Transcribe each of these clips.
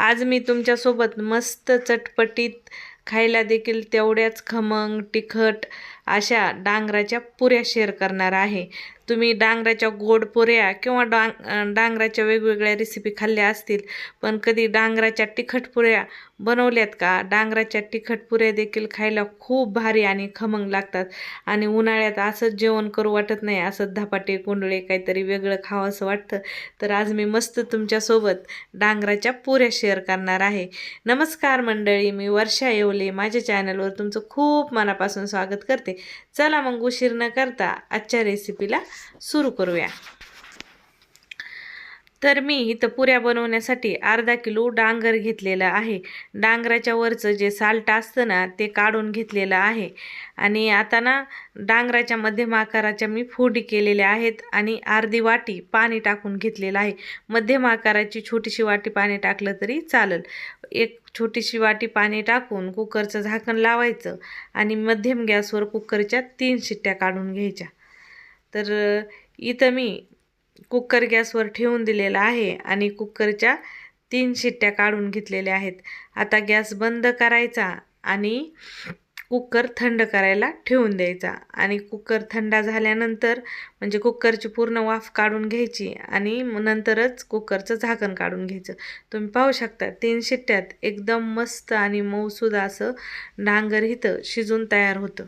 आज मी तुमच्यासोबत मस्त चटपटीत खायला देखील तेवढ्याच खमंग तिखट अशा डांगराच्या पुऱ्या शेअर करणार आहे. तुम्ही डांगराच्या गोड पुऱ्या किंवा डांग डांगराच्या वेगवेगळ्या रेसिपी खाल्ल्या असतील पण कधी डांगराच्या तिखट पुऱ्या बनवल्यात का? डांगराच्या तिखट पुऱ्या देखील खायला खूप भारी आणि खमंग लागतात आणि उन्हाळ्यात असंच जेवण करू वाटत नाही असं धपाटे कोंडळे काहीतरी वेगळं खावं असं वाटतं. तर आज मी मस्त तुमच्यासोबत डांगराच्या पुऱ्या शेअर करणार आहे. नमस्कार मंडळी मी वर्षा येवले. माझ्या चॅनलवर तुमचं खूप मनापासून स्वागत करते. चला मग उशीर न करता आजच्या रेसिपीला सुरू करूया. तर मी इथं पुऱ्या बनवण्यासाठी अर्धा किलो डांगर घेतलेलं आहे. डांगराच्या वरचं जे साल्ट असतं ना ते काढून घेतलेलं आहे. आणि आता ना डांगराच्या मध्यम आकाराच्या मी फोडी केलेल्या आहेत आणि अर्धी वाटी पाणी टाकून घेतलेलं आहे. मध्यम आकाराची छोटीशी वाटी पाणी टाकलं तरी चालेल. एक छोटीशी वाटी पाणी टाकून कुकरचं झाकण लावायचं आणि मध्यम गॅसवर कुकरच्या तीन शिट्ट्या काढून घ्यायच्या. तर इथं मी कुकर गॅसवर ठेवून दिलेला आहे आणि कुकरच्या तीन शिट्ट्या काढून घेतलेल्या आहेत. आता गॅस बंद करायचा आणि कुकर थंड करायला ठेवून द्यायचा आणि कुकर थंड झाल्यानंतर म्हणजे कुकरची पूर्ण वाफ काढून घ्यायची आणि नंतरच कुकरचं झाकण काढून घ्यायचं. तुम्ही पाहू शकता तीन शिट्ट्यात एकदम मस्त आणि मऊसूद असं डांगर इथं शिजून तयार होतं.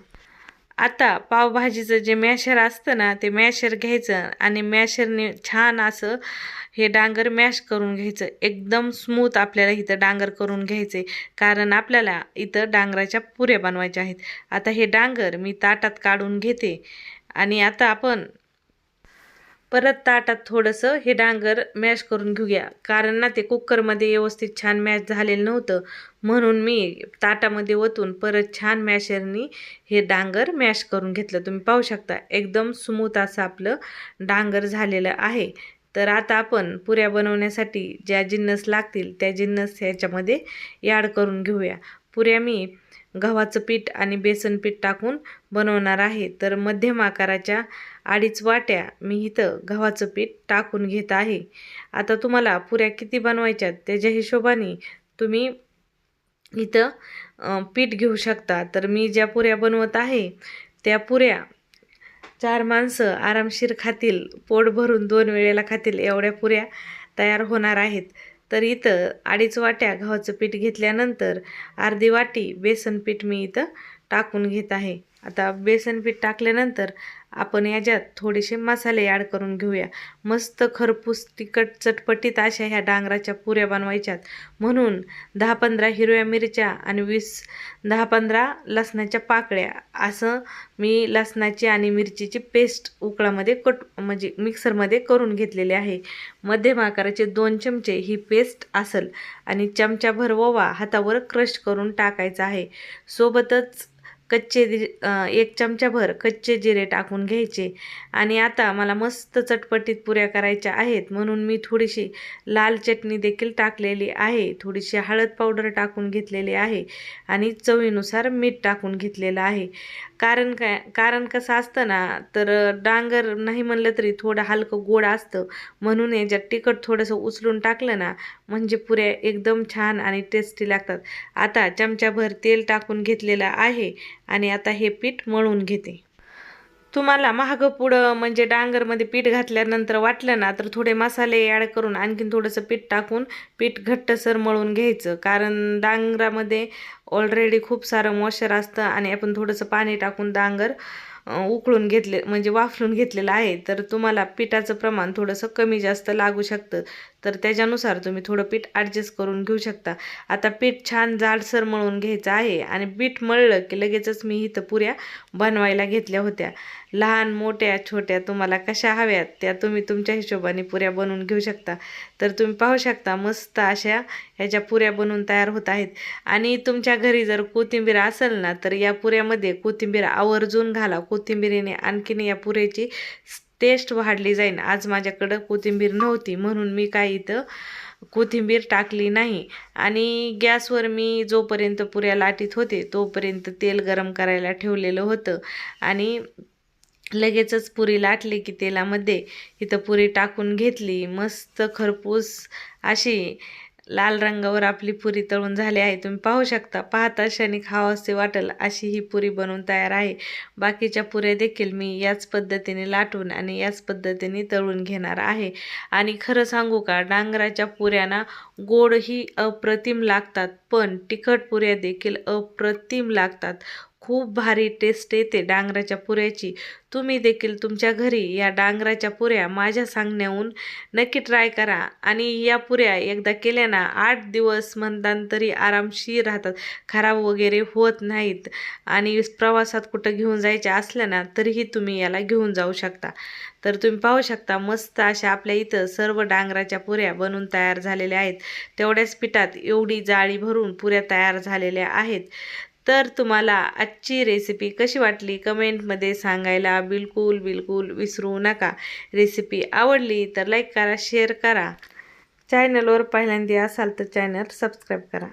आता पावभाजीचं जे मॅशर असतं ना ते मॅशर घ्यायचं आणि मॅशरने छान असं हे डांगर मॅश करून घ्यायचं. एकदम स्मूथ आपल्याला इथं डांगर करून घ्यायचे. कारण आपल्याला इथं डांगराच्या पुऱ्या बनवायच्या आहेत. आता हे डांगर मी ताटात काढून घेते. आणि आता आपण परत ताटात थोडंसं हे डांगर मॅश करून घेऊया. कारण ना ते कुकरमध्ये व्यवस्थित छान मॅश झालेलं नव्हतं. म्हणून मी ताटामध्ये ओतून परत छान मॅशरनी हे डांगर मॅश करून घेतलं. तुम्ही पाहू शकता एकदम स्मूथ असं आपलं डांगर झालेलं आहे. तर आता आपण पुऱ्या बनवण्यासाठी ज्या जिन्नस लागतील त्या जिन्नस ह्याच्यामध्ये ॲड करून घेऊया. पुऱ्या मी गव्हाचं पीठ आणि बेसन पीठ टाकून बनवणार आहे. तर मध्यम आकाराच्या अडीच वाट्या मी इथं गव्हाचं पीठ टाकून घेत आहे. आता तुम्हाला पुऱ्या किती बनवायच्यात त्याच्या हिशोबाने तुम्ही इथं पीठ घेऊ शकता. तर मी ज्या पुऱ्या बनवत आहे त्या पुऱ्या चार माणसं आरामशीर खातील. पोट भरून दोन वेळेला खातील. एवढ्या पुऱ्या तयार होणार आहेत. तर इथं अडीच वाट्या गव्हाचं पीठ घेतल्यानंतर अर्धी वाटी बेसन पीठ मी इथं टाकून घेत आहे. आता बेसन पीठ टाकल्यानंतर आपण याच्यात थोडेसे मसाले ॲड करून घेऊया. मस्त खरपूस तिखट चटपटीत अशा ह्या डांगराच्या पुऱ्या बनवायच्यात. म्हणून दहा पंधरा हिरव्या मिरच्या आणि वीस दहा पंधरा लसणाच्या पाकळ्या असं मी लसणाची आणि मिरचीची पेस्ट उकळामध्ये कट म्हणजे मिक्सरमध्ये करून घेतलेली आहे. मध्यम आकाराचे दोन चमचे ही पेस्ट असेल आणि चमचाभर ओवा हातावर क्रश करून टाकायचा आहे. सोबतच कच्चे दि एक चमचाभर कच्चे जिरे टाकून घ्यायचे. आणि आता मला मस्त चटपटीत पुऱ्या करायच्या आहेत. म्हणून मी थोडीशी लाल चटणी देखील टाकलेली आहे. थोडीशी हळद पावडर टाकून घेतलेली आहे. आणि चवीनुसार मीठ टाकून घेतलेलं आहे. कारण काय कारण कसं असतं ना तर डांगर नाही म्हणलं तरी थोडं हलकं गोड असतं. म्हणून याच्यात तिखट थोडंसं उचलून टाकलं ना म्हणजे पुऱ्या एकदम छान आणि टेस्टी लागतात. आता चमचाभर तेल टाकून घेतलेलं आहे. आणि आता हे पीठ मळून घेते. तुम्हाला महागं पुढं म्हणजे डांगरमध्ये पीठ घातल्यानंतर वाटलं ना तर थोडे मसाले ॲड करून आणखीन थोडंसं पीठ टाकून पीठ घट्टसर मळून घ्यायचं. कारण डांगरामध्ये ऑलरेडी खूप सारं मॉइश्चर असतं आणि आपण थोडंसं पाणी टाकून डांगर उकळून घेतले म्हणजे वाफलून घेतलेलं आहे. तर तुम्हाला पिठाचं प्रमाण थोडंसं कमी जास्त लागू शकतं. तर त्याच्यानुसार तुम्ही थोडं पीठ ॲडजस्ट करून घेऊ शकता. आता पीठ छान जाडसर मळून घ्यायचं आहे आणि पीठ मळलं की लगेचच मी इथं पुऱ्या बनवायला घेतल्या होत्या. लहान मोठ्या छोट्या तुम्हाला कशा हव्यात त्या तुम्ही तुमच्या हिशोबाने पुऱ्या बनवून घेऊ शकता. तर तुम्ही पाहू शकता मस्त अशा ह्याच्या पुऱ्या बनवून तयार होत आहेत. आणि तुमच्या घरी जर कोथिंबीर असेल ना तर या पुऱ्यामध्ये कोथिंबीर आवर्जून घाला. कोथिंबीरीने आणखीन या पुऱ्याची टेस्ट वाढली जाईल आज माझ्याकडं कोथिंबीर नव्हती म्हणून मी काय इथं कोथिंबीर टाकली नाही. आणि गॅसवर मी जोपर्यंत पुऱ्या लाटीत होते तोपर्यंत तेल गरम करायला ठेवलेलं होतं. आणि लगेचच पुरी लाटली की तेलामध्ये इथं पुरी टाकून घेतली. मस्त खरपूस अशी लाल रंगावर आपली पुरी तळून झाली आहे. तुम्ही पाहू शकता पाहता क्षणी खावासे वाटेल अशी ही पुरी बनवून तयार आहे. बाकीच्या पुऱ्या देखील मी याच पद्धतीने लाटून आणि याच पद्धतीने तळून घेणार आहे. आणि खरं सांगू का डांगराच्या पुऱ्यांना गोडही अप्रतिम लागतात पण तिखट पुऱ्या देखील अप्रतिम लागतात. खूप भारी टेस्ट येते डांगराच्या पुऱ्याची. तुम्ही देखील तुमच्या घरी या डांगराच्या पुऱ्या माझ्या सांगण्याहून नक्की ट्राय करा आणि या पुऱ्या एकदा केल्या ना आठ दिवस म्हणतात तरी आरामशीर राहतात. खराब वगैरे होत नाहीत आणि प्रवासात कुठं घेऊन जायच्या असल्या ना तरीही तुम्ही याला घेऊन जाऊ शकता. तर तुम्ही पाहू शकता मस्त अशा आपल्या इथं सर्व डांगराच्या पुऱ्या बनून तयार झालेल्या आहेत. तेवढ्याच पिठात एवढी जाळी भरून पुऱ्या तयार झालेल्या आहेत. तर तुम्हाला आजची रेसिपी कशी वाटली? कमेंटमध्ये सांगायला बिलकुल बिलकुल विसरू नका. रेसिपी आवडली तर लाईक करा शेअर करा. चॅनलवर पहिल्यांदा असाल तर चॅनल सबस्क्राईब करा.